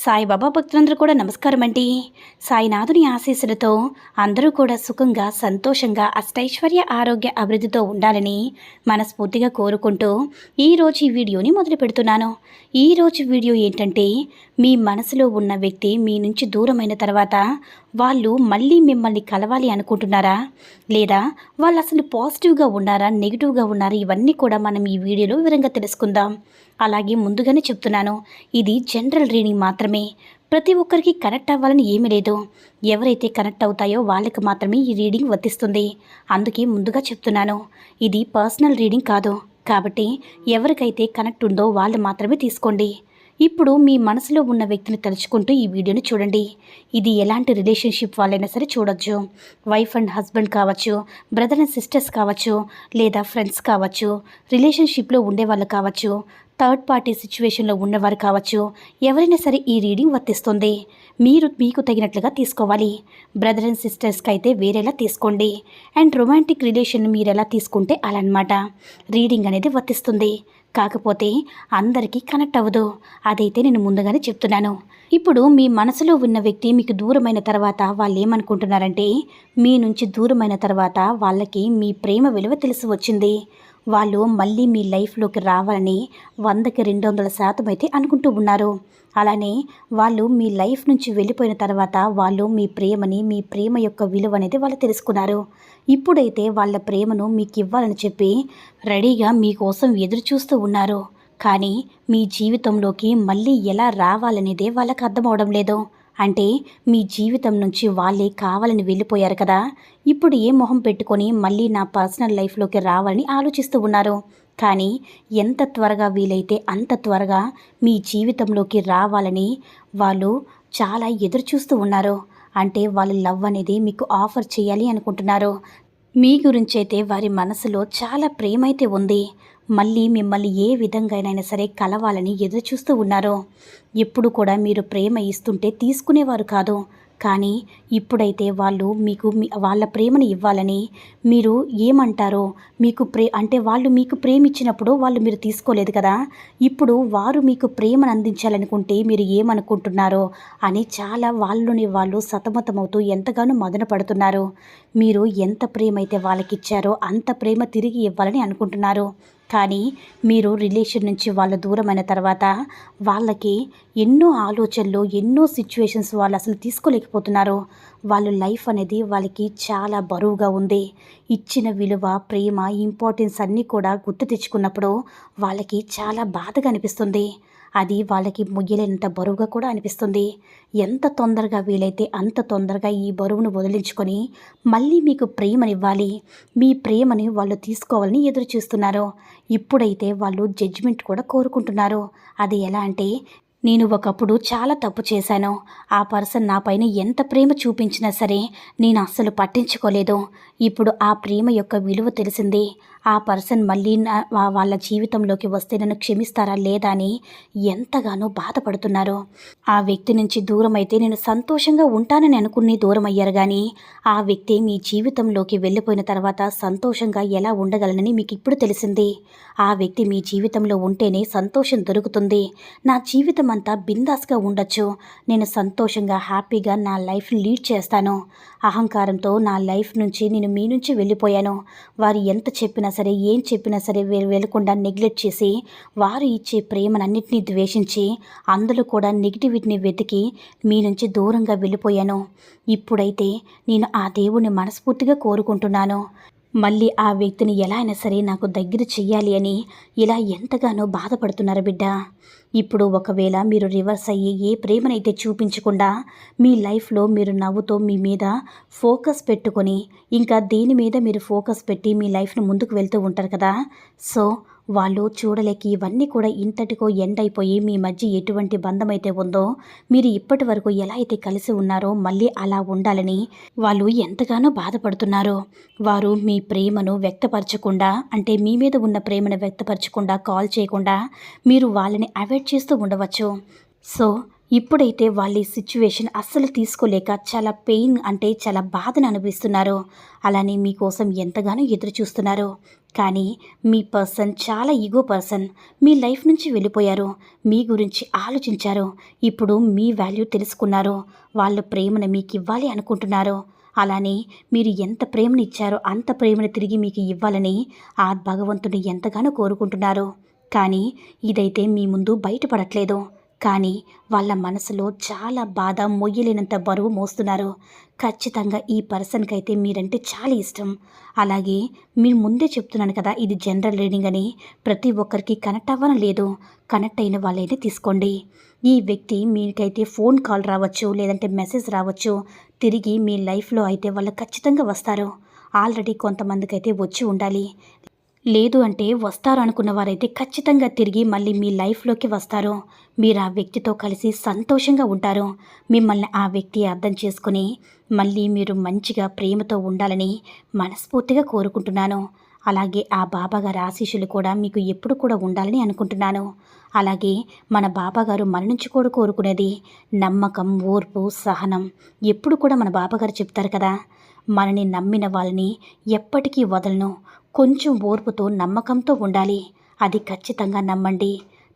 సాయిబాబా భక్తులందరూ కూడా నమస్కారం అండి సాయినాథుని ఆశీస్సులతో అందరూ కూడా సుఖంగా సంతోషంగా అష్టైశ్వర్య ఆరోగ్య అభివృద్ధితో ఉండాలని మనస్ఫూర్తిగా కోరుకుంటూ ఈరోజు ఈ వీడియోని మొదలు పెడుతున్నాను. ఈరోజు వీడియో ఏంటంటే మీ మనసులో ఉన్న వ్యక్తి మీ నుంచి దూరమైన తర్వాత వాళ్ళు మళ్ళీ మిమ్మల్ని కలవాలి అనుకుంటున్నారా? లేదా వాళ్ళు అసలు పాజిటివ్గా ఉన్నారా నెగిటివ్గా ఉన్నారా? ఇవన్నీ కూడా మనం ఈ వీడియోలో వివరంగా తెలుసుకుందాం. అలాగే ముందుగానే చెప్తున్నాను ఇది జనరల్ రీడింగ్ మాత్రమే. ప్రతి ఒక్కరికి కనెక్ట్ అవ్వాలని ఏమీ లేదు. ఎవరైతే కనెక్ట్ అవుతాయో వాళ్ళకి మాత్రమే ఈ రీడింగ్ వర్తిస్తుంది. అందుకే ముందుగా చెప్తున్నాను ఇది పర్సనల్ రీడింగ్ కాదు. కాబట్టి ఎవరికైతే కనెక్ట్ ఉందో వాళ్ళు మాత్రమే తీసుకోండి. ఇప్పుడు మీ మనసులో ఉన్న వ్యక్తిని తలుచుకుంటూ ఈ వీడియోని చూడండి. ఇది ఎలాంటి రిలేషన్షిప్ వాళ్ళైనా సరే చూడొచ్చు. వైఫ్ అండ్ హస్బెండ్ కావచ్చు బ్రదర్ అండ్ సిస్టర్స్ కావచ్చు లేదా ఫ్రెండ్స్ కావచ్చు రిలేషన్షిప్లో ఉండేవాళ్ళు కావచ్చు థర్డ్ పార్టీ సిచ్యువేషన్లో ఉన్నవారు కావచ్చు. ఎవరైనా సరే ఈ రీడింగ్ వర్తిస్తుంది. మీరు మీకు తగినట్లుగా తీసుకోవాలి. బ్రదర్ అండ్ సిస్టర్స్కి అయితే వేరేలా తీసుకోండి. అండ్ రొమాంటిక్ రిలేషన్ మీరు ఎలా తీసుకుంటే అలా అనమాట రీడింగ్ అనేది వర్తిస్తుంది. కాకపోతే అందరికీ కనెక్ట్ అవ్వదు. అదైతే నేను ముందుగానే చెప్తున్నాను. ఇప్పుడు మీ మనసులో ఉన్న వ్యక్తి మీకు దూరమైన తర్వాత వాళ్ళు ఏమనుకుంటున్నారంటే మీ నుంచి దూరమైన తర్వాత వాళ్ళకి మీ ప్రేమ విలువ తెలిసి వచ్చింది. వాళ్ళు మళ్ళీ మీ లైఫ్లోకి రావాలని వందకి రెండు వందల శాతం అయితే అనుకుంటూ ఉన్నారు. అలానే వాళ్ళు మీ లైఫ్ నుంచి వెళ్ళిపోయిన తర్వాత వాళ్ళు మీ ప్రేమని మీ ప్రేమ యొక్క విలువ అనేది వాళ్ళు తెలుసుకున్నారు. ఇప్పుడైతే వాళ్ళ ప్రేమను మీకు ఇవ్వాలని చెప్పి రెడీగా మీకోసం ఎదురు చూస్తూ ఉన్నారు. కానీ మీ జీవితంలోకి మళ్ళీ ఎలా రావాలనేదే వాళ్ళకి అర్థమవడం లేదు. అంటే మీ జీవితం నుంచి వాళ్ళే కావాలని వెళ్ళిపోయారు కదా. ఇప్పుడు ఏ మొహం పెట్టుకొని మళ్ళీ నా పర్సనల్ లైఫ్లోకి రావాలని ఆలోచిస్తూ ఉన్నారు. కానీ ఎంత త్వరగా వీలైతే అంత త్వరగా మీ జీవితంలోకి రావాలని వాళ్ళు చాలా ఎదురు చూస్తూ ఉన్నారు. అంటే వాళ్ళ లవ్ అనేది మీకు ఆఫర్ చేయాలి అనుకుంటున్నారు. మీ గురించైతే వారి మనసులో చాలా ప్రేమ అయితే ఉంది. మళ్ళీ మిమ్మల్ని ఏ విధంగానైనా సరే కలవాలని ఎదురు చూస్తూ ఉన్నారు. ఎప్పుడు కూడా మీరు ప్రేమ ఇస్తుంటే తీసుకునేవారు కాదు. కానీ ఇప్పుడైతే వాళ్ళు మీకు వాళ్ళ ప్రేమను ఇవ్వాలని మీరు ఏమంటారో మీకు ప్రే అంటే వాళ్ళు మీకు ప్రేమ ఇచ్చినప్పుడు వాళ్ళు మీరు తీసుకోలేదు కదా? ఇప్పుడు వారు మీకు ప్రేమను అందించాలనుకుంటే మీరు ఏమనుకుంటున్నారో అని చాలా వాళ్ళని వాళ్ళు సతమతమవుతూ ఎంతగానో మదన పడుతున్నారు. మీరు ఎంత ప్రేమ అయితే వాళ్ళకి ఇచ్చారో అంత ప్రేమ తిరిగి ఇవ్వాలని అనుకుంటున్నారు. కానీ మీరు రిలేషన్ నుంచి వాళ్ళ దూరమైన తర్వాత వాళ్ళకి ఎన్నో ఆలోచనలు ఎన్నో సిచ్యువేషన్స్ వాళ్ళు అసలు తీసుకోలేకపోతున్నారు. వాళ్ళ లైఫ్ అనేది వాళ్ళకి చాలా బరువుగా ఉంది. ఇచ్చిన విలువ ప్రేమ ఇంపార్టెన్స్ అన్నీ కూడా గుర్తు తెచ్చుకున్నప్పుడు వాళ్ళకి చాలా బాధగా అనిపిస్తుంది. అది వాళ్ళకి ముయ్యలేనంత బరువుగా కూడా అనిపిస్తుంది. ఎంత తొందరగా వీలైతే అంత తొందరగా ఈ బరువును వదిలించుకొని మళ్ళీ మీకు ప్రేమనివ్వాలి. మీ ప్రేమని వాళ్ళు తీసుకోవాలని ఎదురు చూస్తున్నారు. ఇప్పుడైతే వాళ్ళు జడ్జిమెంట్ కూడా కోరుకుంటున్నారు. అది ఎలా అంటే నేను ఒకప్పుడు చాలా తప్పు చేశాను. ఆ పర్సన్ నా పైన ఎంత ప్రేమ చూపించినా సరే నేను అస్సలు పట్టించుకోలేదు. ఇప్పుడు ఆ ప్రేమ యొక్క విలువ తెలిసింది. ఆ పర్సన్ మళ్ళీ నా వాళ్ళ జీవితంలోకి వస్తే నన్ను క్షమిస్తారా లేదా అని ఎంతగానో బాధపడుతున్నారు. ఆ వ్యక్తి నుంచి దూరం అయితే నేను సంతోషంగా ఉంటానని అనుకుని దూరం అయ్యారు కానీ ఆ వ్యక్తి మీ జీవితంలోకి వెళ్ళిపోయిన తర్వాత సంతోషంగా ఎలా ఉండగలనని మీకు ఇప్పుడు తెలిసింది. ఆ వ్యక్తి మీ జీవితంలో ఉంటేనే సంతోషం దొరుకుతుంది. నా జీవితం అంతా బిందాస్గా ఉండొచ్చు. నేను సంతోషంగా హ్యాపీగా నా లైఫ్ లీడ్ చేస్తాను. అహంకారంతో నా లైఫ్ నుంచి నేను మీ నుంచి వెళ్ళిపోయాను. వారు ఎంత చెప్పినా సరే ఏం చెప్పినా సరే వీరు వెళ్ళకుండా నెగ్లెక్ట్ చేసి వారు ఇచ్చే ప్రేమనన్నింటినీ ద్వేషించి అందులో కూడా నెగిటివిటీని వెతికి మీ నుంచి దూరంగా వెళ్ళిపోయాను. ఇప్పుడైతే నేను ఆ దేవుని మనస్ఫూర్తిగా కోరుకుంటున్నాను. మళ్ళీ ఆ వ్యక్తిని ఎలా అయినా సరే నాకు దగ్గర చెయ్యాలి అని ఇలా ఎంతగానో బాధపడుతున్నారు బిడ్డ. ఇప్పుడు ఒకవేళ మీరు రివర్స్ అయ్యి ఏ ప్రేమనైతే చూపించకుండా మీ లైఫ్లో మీరు నవ్వుతో మీ మీద ఫోకస్ పెట్టుకొని ఇంకా దేని మీద మీరు ఫోకస్ పెట్టి మీ లైఫ్ను ముందుకు వెళ్తూ ఉంటారు కదా. సో వాళ్ళు చూడలేక ఇవన్నీ కూడా ఇంతటికో ఎండ్ అయిపోయి మీ మధ్య ఎటువంటి బంధం అయితే ఉందో మీరు ఇప్పటి వరకు ఎలా అయితే కలిసి ఉన్నారో మళ్ళీ అలా ఉండాలని వాళ్ళు ఎంతగానో బాధపడుతున్నారు. వారు మీ ప్రేమను వ్యక్తపరచకుండా అంటే మీ మీద ఉన్న ప్రేమను వ్యక్తపరచకుండా కాల్ చేయకుండా మీరు వాళ్ళని అవాయిడ్ చేస్తూ ఉండవచ్చు. సో ఇప్పుడైతే వాళ్ళ ఈ సిచ్యువేషన్ అస్సలు తీసుకోలేక చాలా పెయిన్ అంటే చాలా బాధను అనిపిస్తున్నారు అలానే మీకోసం ఎంతగానో ఎదురు చూస్తున్నారు. కానీ మీ పర్సన్ చాలా ఈగో పర్సన్. మీ లైఫ్ నుంచి వెళ్ళిపోయారు. మీ గురించి ఆలోచించారు. ఇప్పుడు మీ వాల్యూ తెలుసుకున్నారు. వాళ్ళ ప్రేమను మీకు ఇవ్వాలి అనుకుంటున్నారు. అలానే మీరు ఎంత ప్రేమను ఇచ్చారో అంత ప్రేమను తిరిగి మీకు ఇవ్వాలని ఆ భగవంతుని ఎంతగానో కోరుకుంటున్నారు. కానీ ఇదైతే మీ ముందు బయటపడట్లేదు. కానీ వాళ్ళ మనసులో చాలా బాధ మొయ్యలేనంత బరువు మోస్తున్నారు. ఖచ్చితంగా ఈ పర్సన్కి అయితే మీరంటే చాలా ఇష్టం. అలాగే మీరు ముందే చెప్తున్నాను కదా ఇది జనరల్ రీడింగ్ అని. ప్రతి ఒక్కరికి కనెక్ట్ అవ్వడం లేదు. కనెక్ట్ అయిన వాళ్ళైతే తీసుకోండి. ఈ వ్యక్తి మీకైతే ఫోన్ కాల్ రావచ్చు లేదంటే మెసేజ్ రావచ్చు. తిరిగి మీ లైఫ్లో అయితే వాళ్ళు ఖచ్చితంగా వస్తారు. ఆల్రెడీ కొంతమందికి అయితే వచ్చి ఉండాలి. లేదు అంటే వస్తారు అనుకున్న వారైతే ఖచ్చితంగా తిరిగి మళ్ళీ మీ లైఫ్లోకి వస్తారు. మీరు ఆ వ్యక్తితో కలిసి సంతోషంగా ఉంటారు. మిమ్మల్ని ఆ వ్యక్తి అర్థం చేసుకుని మళ్ళీ మీరు మంచిగా ప్రేమతో ఉండాలని మనస్ఫూర్తిగా కోరుకుంటున్నాను. అలాగే ఆ బాబాగారి ఆశీస్సులు కూడా మీకు ఎప్పుడు కూడా ఉండాలని అనుకుంటున్నాను. అలాగే మన బాబాగారు మన నుంచి కూడా కోరుకునేది నమ్మకం ఓర్పు సహనం ఎప్పుడు కూడా మన బాబాగారు చెప్తారు కదా. మనని నమ్మిన వాళ్ళని ఎప్పటికీ వదలను. కొంచెం ఓర్పుతో నమ్మకంతో ఉండాలి. అది ఖచ్చితంగా నమ్మండి.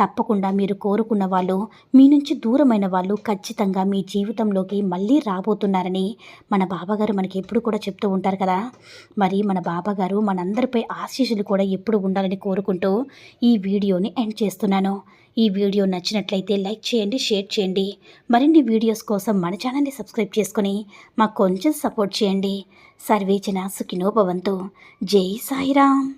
తప్పకుండా మీరు కోరుకున్న వాళ్ళు మీ నుంచి దూరమైన వాళ్ళు ఖచ్చితంగా మీ జీవితంలోకి మళ్ళీ రాబోతున్నారని మన బాబాగారు మనకి ఎప్పుడు కూడా చెప్తూ ఉంటారు కదా. మరి మన బాబాగారు మనందరిపై ఆశీస్సులు కూడా ఎప్పుడు ఉండాలని కోరుకుంటూ ఈ వీడియోని ఎండ్ చేస్తున్నాను. ఈ వీడియో నచ్చినట్లయితే లైక్ చేయండి షేర్ చేయండి. మరిన్ని వీడియోస్ కోసం మన ఛానల్ని సబ్స్క్రైబ్ చేసుకొని మాకు కొంచెం సపోర్ట్ చేయండి. సర్వేచన సుఖినోభవంతు. జై సాయిరామ్.